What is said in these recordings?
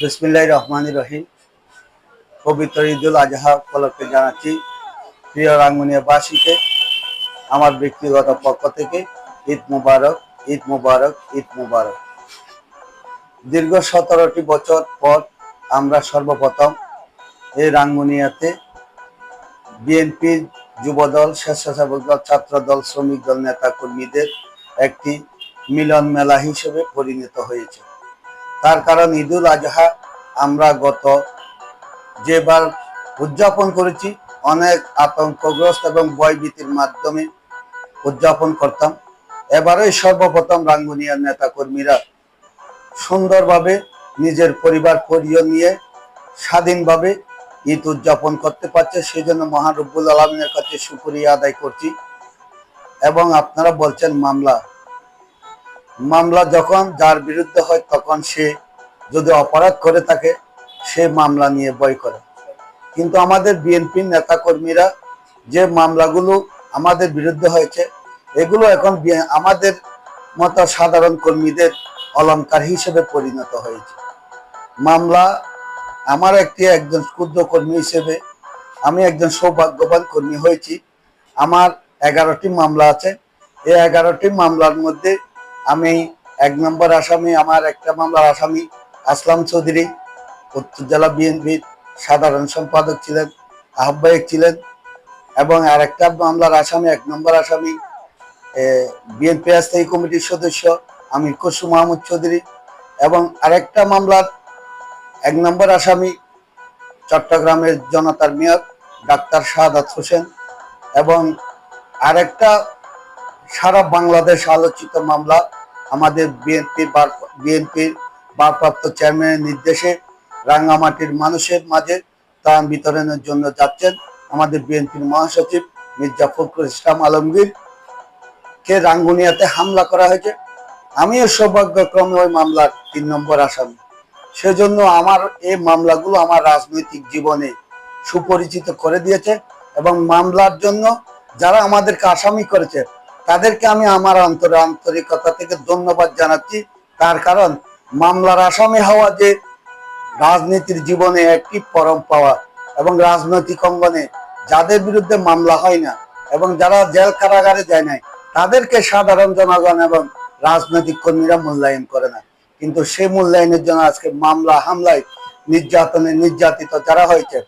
বিসমিল্লাহ রহমান রহিম। পবিত্র ঈদুল আজহা উপলক্ষে জানাচ্ছি, প্রিয় রাঙ্গুনিয়াবাসীকে আমার ব্যক্তিগত পক্ষ থেকে, ঈদ মুবারক ঈদ মুবারক ঈদ মুবারক। দীর্ঘ সতেরোটি বছর পর আমরা সর্বপ্রথম এই রাঙ্গুনিয়াতে বিএনপির যুবদল, স্বেচ্ছাসেবক দল, ছাত্র দল, শ্রমিক দল নেতা কর্মীদের একটি মিলন মেলা হিসেবে পরিণত হয়েছে। তার কারণ ঈদুল আজহা আমরা গত যেবার উদযাপন করেছি, অনেক আতঙ্কগ্রস্ত এবং ভয়ভীতির মাধ্যমে উদযাপন করতাম। এবারে সর্বপ্রথম রাঙ্গুনিয়ার নেতা কর্মীরা সুন্দরভাবে নিজের পরিবার পরিজন নিয়ে স্বাধীনভাবে ঈদ উদযাপন করতে পারছে সেই জন্য মহান রব্বুল আলমিনের কাছে সুপুরিয়া আদায় করছি। এবং আপনারা বলছেন মামলা মামলা যখন যার বিরুদ্ধে হয় তখন সে যদি অপরাধ করে থাকে, সে মামলা নিয়ে বই করে। কিন্তু আমাদের বিএনপির নেতা কর্মীরা যে মামলাগুলো আমাদের বিরুদ্ধে হয়েছে, এগুলো এখন আমাদের মতো সাধারণ কর্মীদের অলঙ্কার হিসেবে পরিণত হয়েছে। মামলা আমার একটি একজন ক্ষুদ্র কর্মী হিসেবে আমি একজন সৌভাগ্যবান কর্মী হয়েছি। আমার এগারোটি মামলা আছে। এই এগারোটি মামলার মধ্যে আমি এক নম্বর আসামি, আমার একটা মামলার আসামি আসলাম চৌধুরী। উত্তর জেলা বিএনপির সাধারণ সম্পাদক ছিলেন, আহ্বায়ক ছিলেন এবং আর একটা মামলার আসামি, এক নম্বর আসামি বিএনপি স্থায়ী কমিটির সদস্য আমির খসরু মাহমুদ চৌধুরী এবং আরেকটা মামলার এক নম্বর আসামি চট্টগ্রামের জনতার মেয়র ডাক্তার শাহাদাত হোসেন এবং আরেকটা সারা বাংলাদেশ আলোচিত মামলা আমাদের বিএনপির বিএনপির ভারপ্রাপ্ত চেয়ারম্যানের নির্দেশে রাঙ্গামাটির মানুষের মাঝে ত্রাণ বিতরণের জন্য যাচ্ছেন আমাদের বিএনপির মহাসচিব মির্জা ফখরুল ইসলাম আলমগীর। কে রাঙ্গুনিয়াতে হামলা করা হয়েছে? আমিও সৌভাগ্যক্রমে ওই মামলার তিন নম্বর আসামি। সেজন্য আমার এই মামলাগুলো আমার রাজনৈতিক জীবনে সুপরিচিত করে দিয়েছে এবং মামলার জন্য যারা আমাদেরকে আসামি করেছে তাদেরকে আমি আমার অন্তরে আন্তরিকতা থেকে ধন্যবাদ জানাচ্ছি। তার কারণ মামলার আসামি হওয়া যে রাজনীতির জীবনে একটি পরম পাওয়া এবং রাজনৈতিক অঙ্গনে যাদের বিরুদ্ধে মামলা হয় না এবং যারা জেল কারাগারে যায় নাই, তাদেরকে সাধারণ জনগণ এবং রাজনৈতিক কর্মীরা মূল্যায়ন করে না। কিন্তু সেই মূল্যায়নের জন্য আজকে মামলা, হামলায় নির্যাতনে নির্যাতিত যারা হয়েছে,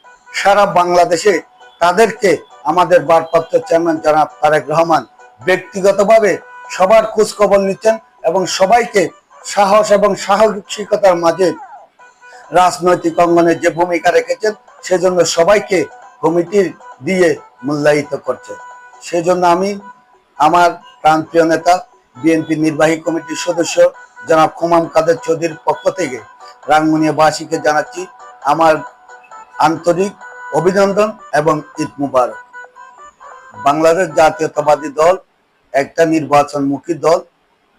সারা বাংলাদেশে তাদেরকে আমাদের ভারপ্রাপ্ত চেয়ারম্যান জনাব তারেক রহমান ব্যক্তিগতভাবে সবার খোঁজ খবর নিচ্ছেন এবং সবাইকে সাহস এবং সাহসিকতার মাঝে রাজনৈতিক অঙ্গনে যে ভূমিকা রেখেছেন, সেজন্য সবাইকে কমিটি দিয়ে মূল্যায়িত করছে। সেজন্য আমি আমার প্রান্তীয় নেতা, বিএনপি নির্বাহী কমিটির সদস্য জনাব খুমাম কাদের চৌধুরীর পক্ষ থেকে রাঙ্গুনিয়াবাসীকে জানাচ্ছি আমার আন্তরিক অভিনন্দন এবং ঈদ মুবারক। বাংলাদেশ জাতীয়তাবাদী দল একটা নির্বাচনমুখী দল,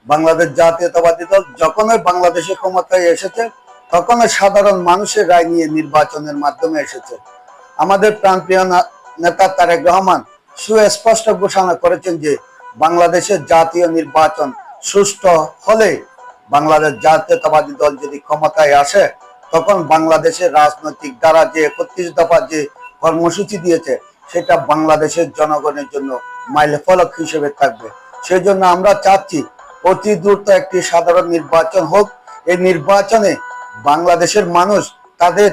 বাংলাদেশ জাতীয়তাবাদী দল, যখনই বাংলাদেশে ক্ষমতায় এসেছে, তখনই সাধারণ মানুষের রায় নিয়ে নির্বাচনের মাধ্যমে এসেছে। আমাদের না- নেতা তারেক রহমান সুস্পষ্ট ঘোষণা করেছেন যে, বাংলাদেশের জাতীয় নির্বাচন সুষ্ঠু হলে বাংলাদেশ জাতীয়তাবাদী দল যদি ক্ষমতায় আসে, তখন বাংলাদেশের রাজনৈতিক দ্বারা যে একত্রিশ দফা যে কর্মসূচি দিয়েছে সেটা বাংলাদেশের জনগণের জন্য মাইল ফলক হিসেবে থাকবে। সেই জন্য আমরা চাচ্ছি অতি দ্রুত একটি সাধারণ নির্বাচন হোক। এই নির্বাচনে বাংলাদেশের মানুষ তাদের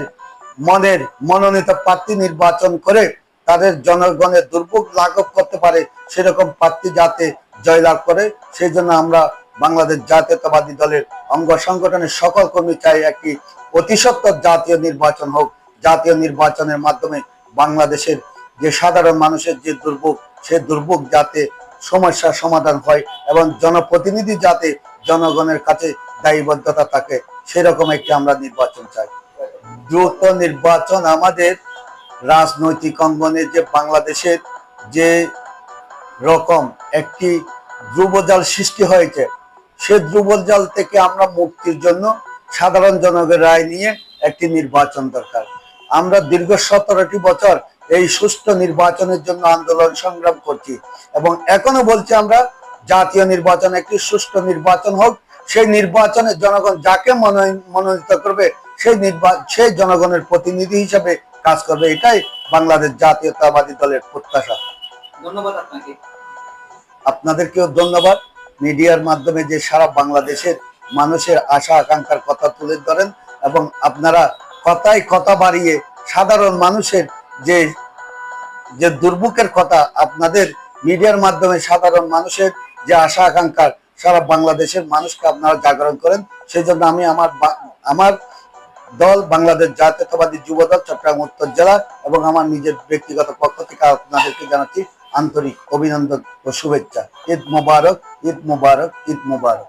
মনের মনোনীত প্রার্থী নির্বাচন করে তাদের জনগণের দুর্ভোগ লাঘব করতে পারে সেরকম প্রার্থী যাতে জয়লাভ করে। সেই জন্য আমরা বাংলাদেশ জাতীয়তাবাদী দলের অঙ্গ সংগঠনের সকল কর্মী চাই একটি অতি সত্বর জাতীয় নির্বাচন হোক। জাতীয় নির্বাচনের মাধ্যমে বাংলাদেশের যে সাধারণ মানুষের যে দুর্ভোগ, সে দুর্ভোগ যাতে সমস্যার সমাধান হয় এবং জনপ্রতিনিধি যাতে জনগণের কাছে দায়বদ্ধতা থাকে, সেরকম একটি আমরা নির্বাচন চাই। দ্রুত নির্বাচন আমাদের রাজনৈতিক অঙ্গনে যে বাংলাদেশের যে রকম একটি ধ্রুবজাল সৃষ্টি হয়েছে, সে ধ্রুবজাল থেকে আমরা মুক্তির জন্য সাধারণ জনগণের রায় নিয়ে একটি নির্বাচন দরকার। আমরা দীর্ঘ সতেরোটি বছর এই সুষ্ঠু নির্বাচনের জন্য আন্দোলন সংগ্রাম করছি। এবং এখনও বলছি আমরা জাতীয় নির্বাচন একটি সুষ্ঠু নির্বাচন হোক সেই নির্বাচনে জনগণ যাকে মনোনীত করবে সেই নির্বাচন সেই জনগণের প্রতিনিধি হিসেবে কাজ করবে। এটাই বাংলাদেশ জাতীয়তাবাদী দলের প্রত্যাশা। ধন্যবাদ আপনাকে। আপনাদেরকেও ধন্যবাদ। মিডিয়ার মাধ্যমে যে সারা বাংলাদেশের মানুষের আশা আকাঙ্ক্ষার কথা তুলে ধরেন এবং আপনারা কথায় কথা বাড়িয়ে সাধারণ মানুষের যে যে দুর্ভোগের কথা আপনাদের মিডিয়ার মাধ্যমে সাধারণ মানুষের যে আশা আকাঙ্ক্ষার সারা বাংলাদেশের মানুষকে আপনারা জাগরণ করেন। সেই জন্য আমি আমার আমার দল বাংলাদেশ জাতীয়তাবাদী যুবদল চট্টগ্রাম উত্তর জেলা এবং আমার নিজের ব্যক্তিগত পক্ষ থেকে আপনাদেরকে জানাচ্ছি আন্তরিক অভিনন্দন ও শুভেচ্ছা। ঈদ মুবারক ঈদ মুবারক, ঈদ মোবারক।